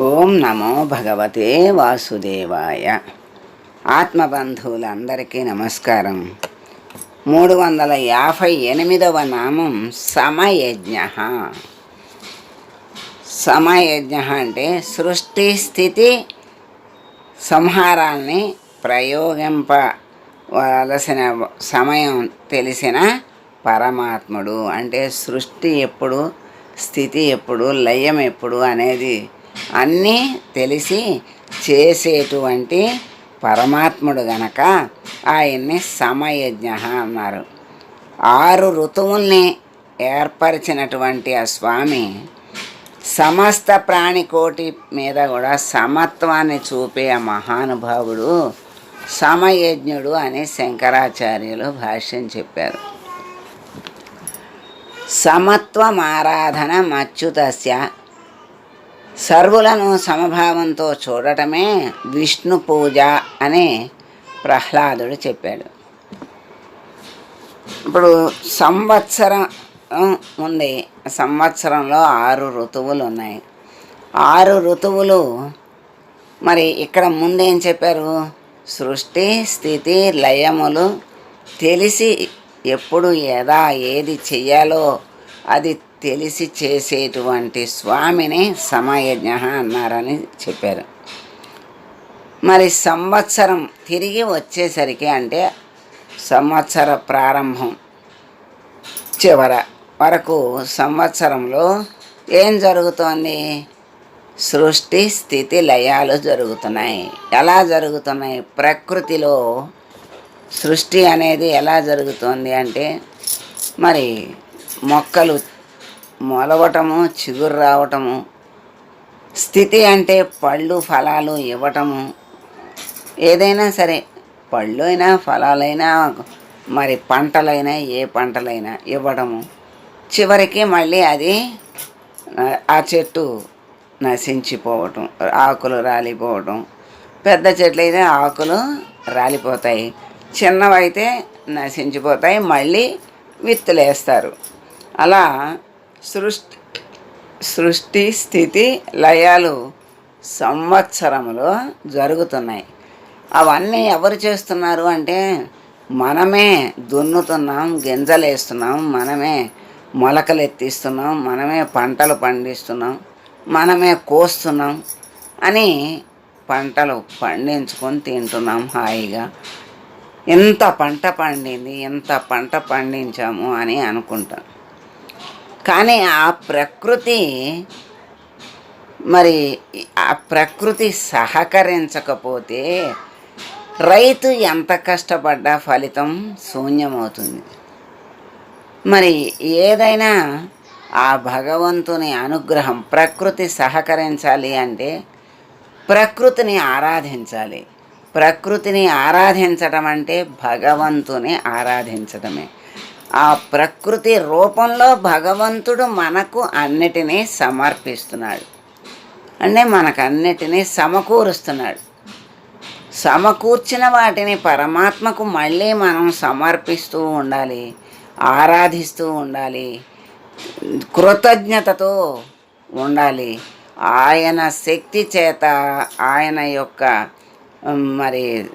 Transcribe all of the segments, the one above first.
ఓం నమో భగవతే వాసుదేవాయ. ఆత్మబంధువులందరికీ నమస్కారం. మూడు వందల యాభై ఎనిమిదవ నామం సమయజ్ఞ. సమయజ్ఞ అంటే సృష్టి స్థితి సంహారాల్ని ప్రయోగింపవలసిన సమయం తెలిసిన పరమాత్ముడు. అంటే సృష్టి ఎప్పుడు స్థితి ఎప్పుడు లయం ఎప్పుడు అనేది అన్నీ తెలిసి చేసేటువంటి పరమాత్ముడు గనక ఆయన్ని సమయజ్ఞ అన్నారు. ఆరు ఋతువుల్ని ఏర్పరిచినటువంటి ఆ స్వామి సమస్త ప్రాణికోటి మీద కూడా సమత్వాన్ని చూపే ఆ మహానుభావుడు సమయజ్ఞుడు అని శంకరాచార్యులు భాష్యం చెప్పారు. సమత్వం ఆరాధన మచ్యుతస్య సర్వులను సమభావంతో చూడటమే విష్ణు పూజ అని ప్రహ్లాదుడు చెప్పాడు. ఇప్పుడు సంవత్సరం ఉంది. సంవత్సరంలో ఆరు ఋతువులు ఉన్నాయి. ఆరు ఋతువులు మరి ఇక్కడ ముందేం చెప్పారు? సృష్టి స్థితి లయములు తెలిసి ఎప్పుడు ఏదా ఏది చెయ్యాలో అది తెలిసి చేసేటువంటి స్వామిని సమయజ్ఞ అన్నారని చెప్పారు. మరి సంవత్సరం తిరిగి వచ్చేసరికి అంటే సంవత్సర ప్రారంభం చివర వరకు సంవత్సరంలో ఏం జరుగుతోంది? సృష్టి స్థితి లయాలు జరుగుతున్నాయి. ఎలా జరుగుతున్నాయి? ప్రకృతిలో సృష్టి అనేది ఎలా జరుగుతోంది అంటే మరి మొక్కలు మొలవటము చిగురు రావటము స్థితి అంటే పళ్ళు ఫలాలు ఇవ్వటము. ఏదైనా సరే పళ్ళు అయినా ఫలాలైనా మరి పంటలైనా ఏ పంటలైనా ఇవ్వడము చివరికి మళ్ళీ అది ఆ చెట్టు నశించిపోవటం ఆకులు రాలిపోవటం. పెద్ద చెట్లు అయితే ఆకులు రాలిపోతాయి. చిన్నవైతే నశించిపోతాయి. మళ్ళీ విత్తులేస్తారు. అలా సృష్టి సృష్టి స్థితి లయాలు సంవత్సరంలో జరుగుతున్నాయి. అవన్నీ ఎవరు చేస్తున్నారు అంటే మనమే దున్నుతున్నాం గింజలు వేస్తున్నాం మనమే మొలకలు ఎత్తిస్తున్నాం మనమే పంటలు పండిస్తున్నాం మనమే కోస్తున్నాం అని పంటలు పండించుకొని తింటున్నాం హాయిగా. ఎంత పంట పండింది ఎంత పంట పండించాము అని అనుకుంటాం. కానీ ఆ ప్రకృతి మరి ఆ ప్రకృతి సహకరించకపోతే రైతు ఎంత కష్టపడ్డా ఫలితం శూన్యమవుతుంది. మరి ఏదైనా ఆ భగవంతుని అనుగ్రహం ప్రకృతి సహకరించాలి అంటే ప్రకృతిని ఆరాధించాలి. ప్రకృతిని ఆరాధించడం అంటే భగవంతుని ఆరాధించడమే ఆ ప్రకృతి రూపంలో భగవంతుడు మనకు అన్నిటినీ సమర్పిస్తున్నాడు. అంటే మనకు అన్నిటినీ సమకూరుస్తున్నాడు. సమకూర్చిన వాటిని పరమాత్మకు మళ్ళీ మనం సమర్పిస్తూ ఉండాలి ఆరాధిస్తూ ఉండాలి కృతజ్ఞతతో ఉండాలి. ఆయన శక్తి చేత ఆయన యొక్క మరి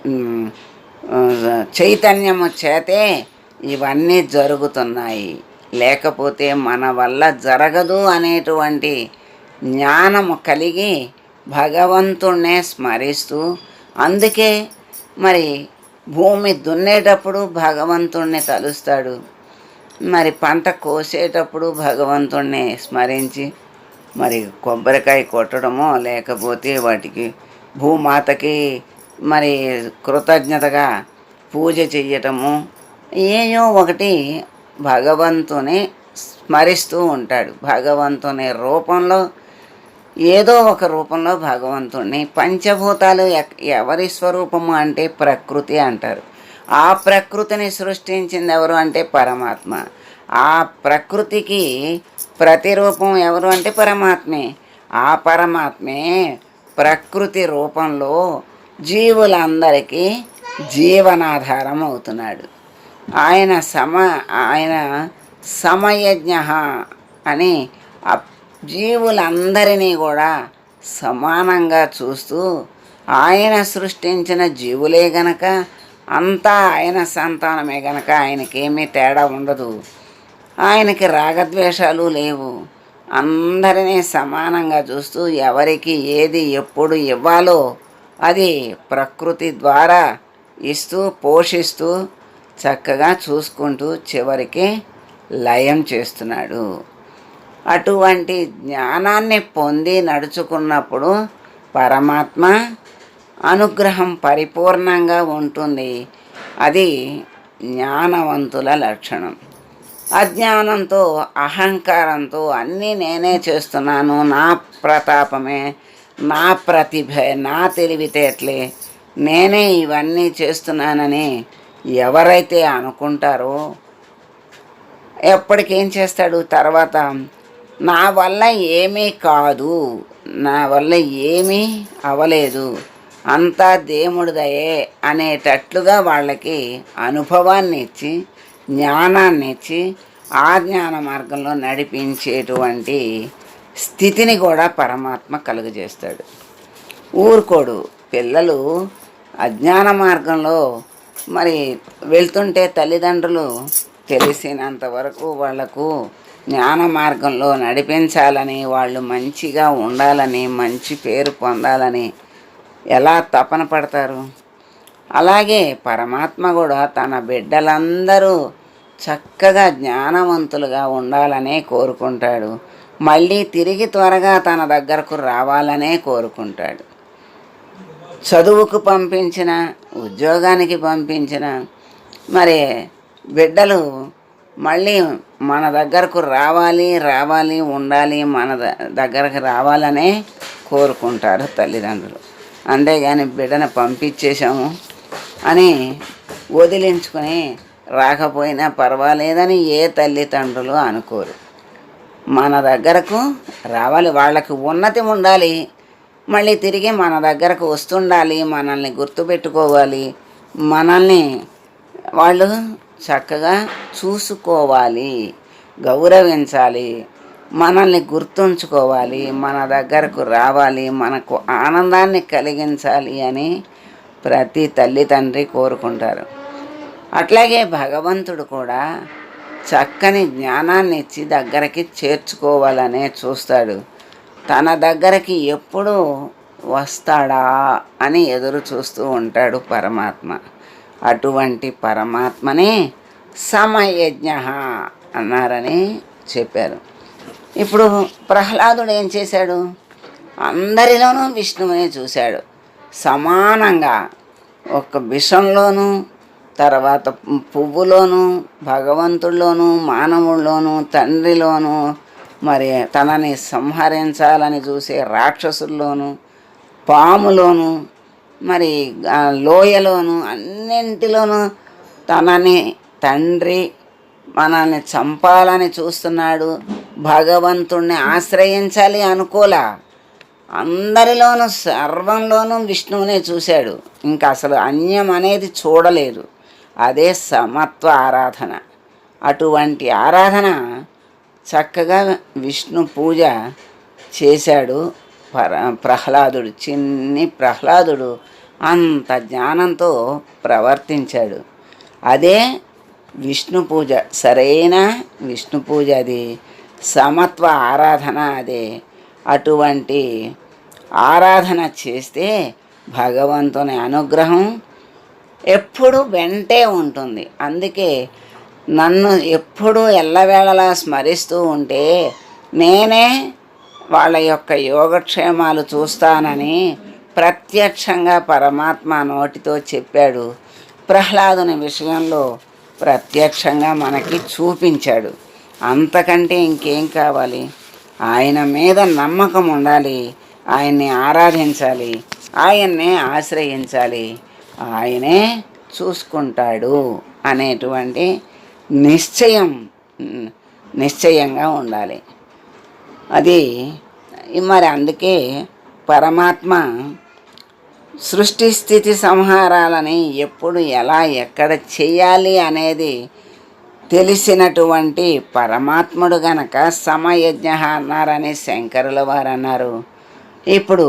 చైతన్యము చేతే ఇవన్నీ జరుగుతున్నాయి. లేకపోతే మన వల్ల జరగదు అనేటువంటి జ్ఞానము కలిగి భగవంతుణ్ణే స్మరిస్తూ అందుకే మరి భూమి దున్నేటప్పుడు భగవంతుణ్ణి తలుస్తాడు. మరి పంట కోసేటప్పుడు భగవంతుణ్ణి స్మరించి మరి కొబ్బరికాయ కొట్టడమో లేకపోతే వాటికి భూమాతకి మరి కృతజ్ఞతగా పూజ చెయ్యటము ఏయో ఒకటి భగవంతుని స్మరిస్తూ ఉంటాడు. భగవంతుని రూపంలో ఏదో ఒక రూపంలో భగవంతుణ్ణి పంచభూతాలు ఎక్- ఎవరి స్వరూపము అంటే ప్రకృతి అంటారు. ఆ ప్రకృతిని సృష్టించింది ఎవరు అంటే పరమాత్మ. ఆ ప్రకృతికి ప్రతిరూపం ఎవరు అంటే పరమాత్మే. ఆ పరమాత్మే ప్రకృతి రూపంలో జీవులందరికీ జీవనాధారం అవుతున్నాడు. ఆయన సమ ఆయన సమయజ్ఞ అని జీవులందరినీ కూడా సమానంగా చూస్తూ ఆయన సృష్టించిన జీవులే గనక అంతా ఆయన సంతానమే గనక ఆయనకేమీ తేడా ఉండదు. ఆయనకి రాగద్వేషాలు లేవు. అందరినీ సమానంగా చూస్తూ ఎవరికి ఏది ఎప్పుడు ఇవ్వాలో అది ప్రకృతి ద్వారా ఇస్తూ పోషిస్తూ చక్కగా చూసుకుంటూ చివరికి లయం చేస్తున్నాడు. అటువంటి జ్ఞానాన్ని పొంది నడుచుకున్నప్పుడు పరమాత్మ అనుగ్రహం పరిపూర్ణంగా ఉంటుంది. అది జ్ఞానవంతుల లక్షణం. అజ్ఞానంతో అహంకారంతో అన్నీ నేనే చేస్తున్నాను. నా ప్రతాపమే నా ప్రతిభ నా తెలివితేటలే. నేనే ఇవన్నీ చేస్తున్నానని ఎవరైతే అనుకుంటారో ఎప్పటికేం చేస్తాడు? తర్వాత నా వల్ల ఏమీ కాదు నా వల్ల ఏమీ అవలేదు అంతా దేవుడిదయే అనేటట్లుగా వాళ్ళకి అనుభవాన్ని ఇచ్చి జ్ఞానాన్ని ఇచ్చి ఆ జ్ఞాన మార్గంలో నడిపించేటువంటి స్థితిని కూడా పరమాత్మ కలుగజేస్తాడు. ఊరుకోడు. పిల్లలు అజ్ఞాన మార్గంలో మరి వెళ్తుంటే తల్లిదండ్రులు తెలిసినంత వరకు వాళ్ళకు జ్ఞాన మార్గంలో నడిపించాలని వాళ్ళు మంచిగా ఉండాలని మంచి పేరు పొందాలని ఎలా తపన పడతారు? అలాగే పరమాత్మ కూడా తన బిడ్డలందరూ చక్కగా జ్ఞానవంతులుగా ఉండాలనే కోరుకుంటాడు. మళ్ళీ తిరిగి త్వరగా తన దగ్గరకు రావాలనే కోరుకుంటాడు. చదువుకు పంపించిన ఉద్యోగానికి పంపించిన మరి బిడ్డలు మళ్ళీ మన దగ్గరకు రావాలి రావాలి ఉండాలి మన దగ్గరకు రావాలనే కోరుకుంటారు తల్లిదండ్రులు. అంతేగాని బిడ్డను పంపించేశాము అని వదిలించుకొని రాకపోయినా పర్వాలేదని ఏ తల్లిదండ్రులు అనుకోరు. మన దగ్గరకు రావాలి వాళ్ళకి ఉన్నతి ఉండాలి మళ్ళీ తిరిగి మన దగ్గరకు వస్తుండాలి మనల్ని గుర్తుపెట్టుకోవాలి మనల్ని వాళ్ళు చక్కగా చూసుకోవాలి గౌరవించాలి మనల్ని గుర్తుంచుకోవాలి మన దగ్గరకు రావాలి మనకు ఆనందాన్ని కలిగించాలి అని ప్రతి తల్లి తండ్రి కోరుకుంటారు. అట్లాగే భగవంతుడు కూడా చక్కని జ్ఞానాన్ని ఇచ్చి దగ్గరికి చేర్చుకోవాలనే చూస్తాడు. తన దగ్గరికి ఎప్పుడు వస్తాడా అని ఎదురు చూస్తూ ఉంటాడు పరమాత్మ. అటువంటి పరమాత్మనే సమయజ్ఞ అన్నారని చెప్పారు. ఇప్పుడు ప్రహ్లాదుడు ఏం చేశాడు? అందరిలోనూ విష్ణువుని చూశాడు. సమానంగా ఒక విషంలోనూ తర్వాత పువ్వులోను భగవంతుల్లోనూ మానవుల్లోనూ తండ్రిలోనూ మరి తనని సంహరించాలని చూసే రాక్షసుల్లోనూ పాములోను మరి లోయలోను అన్నింటిలోనూ తనని తండ్రి మనల్ని చంపాలని చూస్తున్నాడు. భగవంతుణ్ణి ఆశ్రయించాలి అనుకోలా. అందరిలోనూ సర్వంలోనూ విష్ణువునే చూశాడు. ఇంకా అసలు అన్యం అనేది చూడలేదు. అదే సమత్వ ఆరాధన. అటువంటి ఆరాధన చక్కగా విష్ణు పూజ చేశాడు. పర ప్రహ్లాదుడు చిన్ని ప్రహ్లాదుడు అంత జ్ఞానంతో ప్రవర్తించాడు. అదే విష్ణు పూజ సరైన విష్ణు పూజ అది. సమత్వ ఆరాధన అదే. అటువంటి ఆరాధన చేస్తే భగవంతుని అనుగ్రహం ఎప్పుడు వెంటే ఉంటుంది. అందుకే నన్ను ఎప్పుడూ ఎల్లవేళలా స్మరిస్తూ ఉంటే నేనే వాళ్ళ యొక్క యోగక్షేమాలు చూస్తానని ప్రత్యక్షంగా పరమాత్మ నోటితో చెప్పాడు. ప్రహ్లాదుని విషయంలో ప్రత్యక్షంగా మనకి చూపించాడు. అంతకంటే ఇంకేం కావాలి? ఆయన మీద నమ్మకం ఉండాలి. ఆయన్ని ఆరాధించాలి. ఆయన్నే ఆశ్రయించాలి. ఆయనే చూసుకుంటాడు అనేటువంటి నిశ్చయం నిశ్చయంగా ఉండాలి. అది మరి అందుకే పరమాత్మ సృష్టి స్థితి సంహారాలని ఎప్పుడు ఎలా ఎక్కడ చేయాలి అనేది తెలిసినటువంటి పరమాత్ముడు గనక సమయజ్ఞ అన్నారని శంకరుల వారు అన్నారు. ఇప్పుడు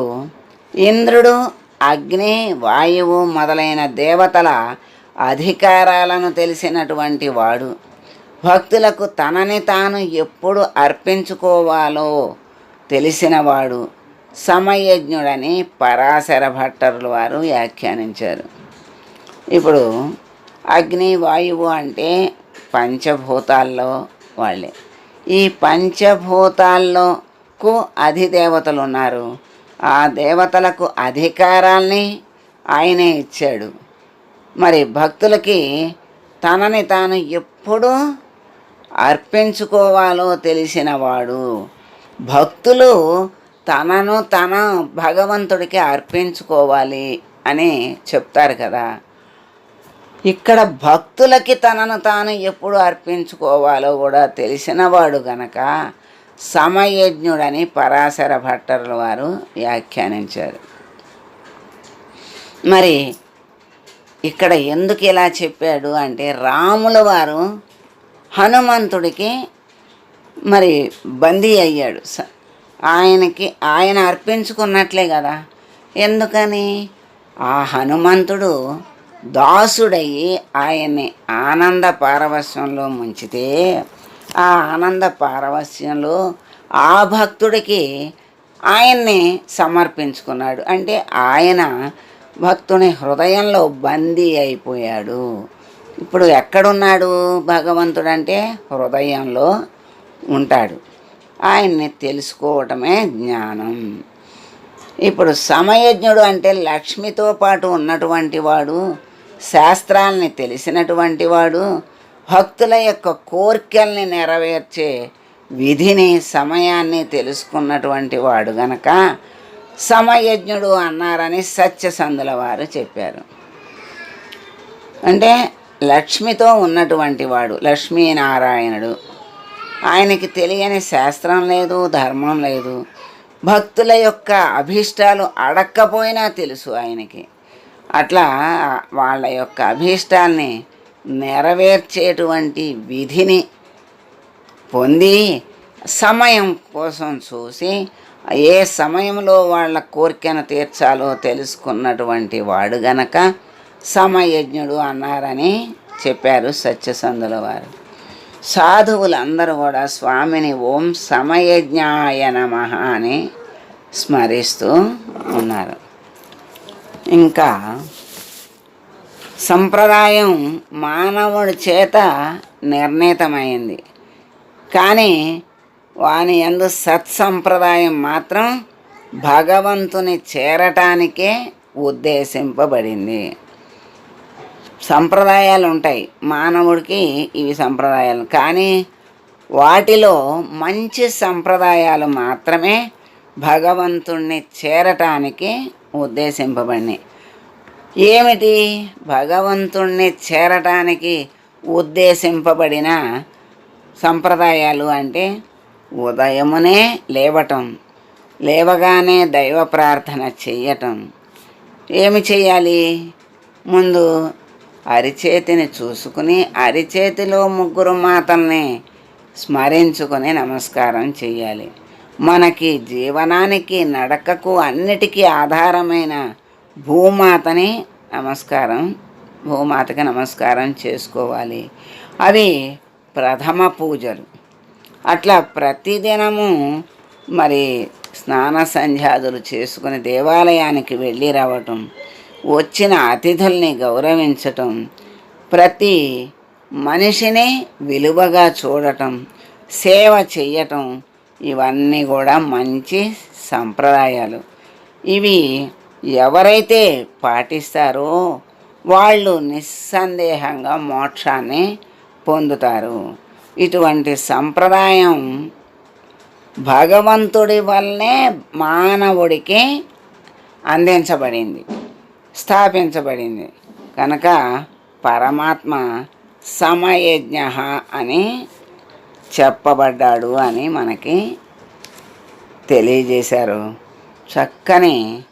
ఇంద్రుడు అగ్ని వాయువు మొదలైన దేవతల అధికారాలను తెలిసినటువంటి వాడు భక్తులకు తనని తాను ఎప్పుడు అర్పించుకోవాలో తెలిసినవాడు సమయజ్ఞుడని పరాశర భట్టరుల వారు వ్యాఖ్యానించారు. ఇప్పుడు అగ్ని వాయువు అంటే పంచభూతాల్లో వాళ్ళే. ఈ పంచభూతాల్లోకు అధిదేవతలు ఉన్నారు ఆ దేవతలకు అధికారాల్ని ఆయనే ఇచ్చాడు. మరి భక్తులకి తనని తాను ఎప్పుడు అర్పించుకోవాలో తెలిసినవాడు భక్తులు తనను తన భగవంతుడికి అర్పించుకోవాలి అని చెప్తారు కదా. ఇక్కడ భక్తులకి తనను తాను ఎప్పుడు అర్పించుకోవాలో కూడా తెలిసినవాడు గనక సమయజ్ఞుడని పరాశర భట్టర్ల వారు వ్యాఖ్యానించారు. మరి ఇక్కడ ఎందుకు ఇలా చెప్పాడు అంటే రాముల వారు హనుమంతుడికి మరి బందీ అయ్యాడు. స- ఆయనకి ఆయన అర్పించుకున్నట్లే కదా. ఎందుకని? ఆ హనుమంతుడు దాసుడయ్యి ఆయన్ని ఆనంద పారవస్యంలో ముంచితే ఆ ఆనంద పారవస్యంలో ఆ భక్తుడికి ఆయన్ని సమర్పించుకున్నాడు. అంటే ఆయన భక్తుని హృదయంలో బందీ అయిపోయాడు. ఇప్పుడు ఎక్కడున్నాడు భగవంతుడు అంటే హృదయంలో ఉంటాడు. ఆయన్ని తెలుసుకోవటమే జ్ఞానం. ఇప్పుడు సమయజ్ఞుడు అంటే లక్ష్మితో పాటు ఉన్నటువంటి వాడు శాస్త్రాల్ని తెలిసినటువంటి వాడు భక్తుల యొక్క కోరికల్ని నెరవేర్చే విధిని సమయాన్ని తెలుసుకున్నటువంటి వాడు గనక సమయజ్ఞుడు అన్నారని సత్యసంధుల వారు చెప్పారు. అంటే లక్ష్మితో ఉన్నటువంటి వాడు లక్ష్మీనారాయణుడు. ఆయనకి తెలియని శాస్త్రం లేదు ధర్మం లేదు. భక్తుల యొక్క అభీష్టాలు అడక్కపోయినా తెలుసు ఆయనకి. అట్లా వాళ్ళ యొక్క అభీష్టాల్ని నెరవేర్చేటువంటి విధిని పొంది సమయం కోసం చూసి ఏ సమయంలో వాళ్ళ కోరికను తీర్చాలో తెలుసుకున్నటువంటి వాడు గనక సమయజ్ఞుడు అన్నారని చెప్పారు సత్యసంధుల వారు. సాధువులందరూ కూడా స్వామిని ఓం సమయజ్ఞాయ నమ అని స్మరిస్తూ ఉన్నారు. ఇంకా సంప్రదాయం మానవుడి చేత నిర్ణీతమైంది. కానీ వాని యందు సత్సంప్రదాయం మాత్రం భగవంతుని చేరటానికే ఉద్దేశింపబడింది. సంప్రదాయాలు ఉంటాయి మానవుడికి ఇవి సంప్రదాయాలు. కానీ వాటిలో మంచి సంప్రదాయాలు మాత్రమే భగవంతుణ్ణి చేరటానికి ఉద్దేశింపబడినాయి ఏమిటి? భగవంతుణ్ణి చేరటానికి ఉద్దేశింపబడిన సంప్రదాయాలు అంటే ఉదయమునే లేవటం లేవగానే దైవ ప్రార్థన చెయ్యటం. ఏమి చేయాలి ముందు అరిచేతిని చూసుకుని అరిచేతిలో ముగ్గురు మాతల్ని స్మరించుకొని నమస్కారం చేయాలి మనకి జీవనానికి నడకకు అన్నిటికీ ఆధారమైన భూమాతని నమస్కారం భూమాతకి నమస్కారం చేసుకోవాలి. అవి ప్రథమ పూజలు. అట్లా ప్రతిదినము మరి స్నాన సంధ్యాదులు చేసుకుని దేవాలయానికి వెళ్ళి రావటం వచ్చిన అతిథుల్ని గౌరవించటం ప్రతి మనిషిని విలువగా చూడటం సేవ చేయటం ఇవన్నీ కూడా మంచి సంప్రదాయాలు. ఇవి ఎవరైతే పాటిస్తారో వాళ్ళు నిస్సందేహంగా మోక్షాన్ని పొందుతారు. ఇటువంటి సంప్రదాయం భగవంతుడి వల్లనే మానవుడికి అందించబడింది స్థాపించబడింది. కనుక పరమాత్మ సమయజ్ఞ అని చెప్పబడ్డాడు అని మనకి తెలియజేశారు. చక్కని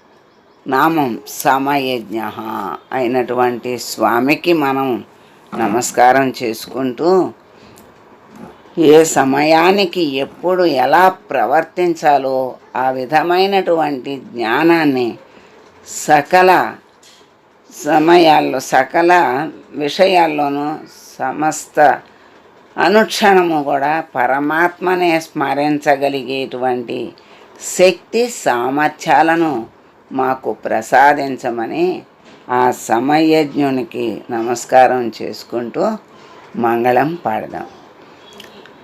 నామం సమయజ్ఞ అయినటువంటి స్వామికి మనం నమస్కారం చేసుకుంటూ ఏ సమయానికి ఎప్పుడు ఎలా ప్రవర్తించాలో ఆ విధమైనటువంటి జ్ఞానాన్ని సకల సమయాల్లో సకల విషయాల్లోనూ సమస్త అనుక్షణము కూడా పరమాత్మనే స్మరించగలిగేటువంటి శక్తి సామర్థ్యాలను మాకు ప్రసాదించమని ఆ సమయజ్ఞునికి నమస్కారం చేసుకుంటూ మంగళం పాడదాం.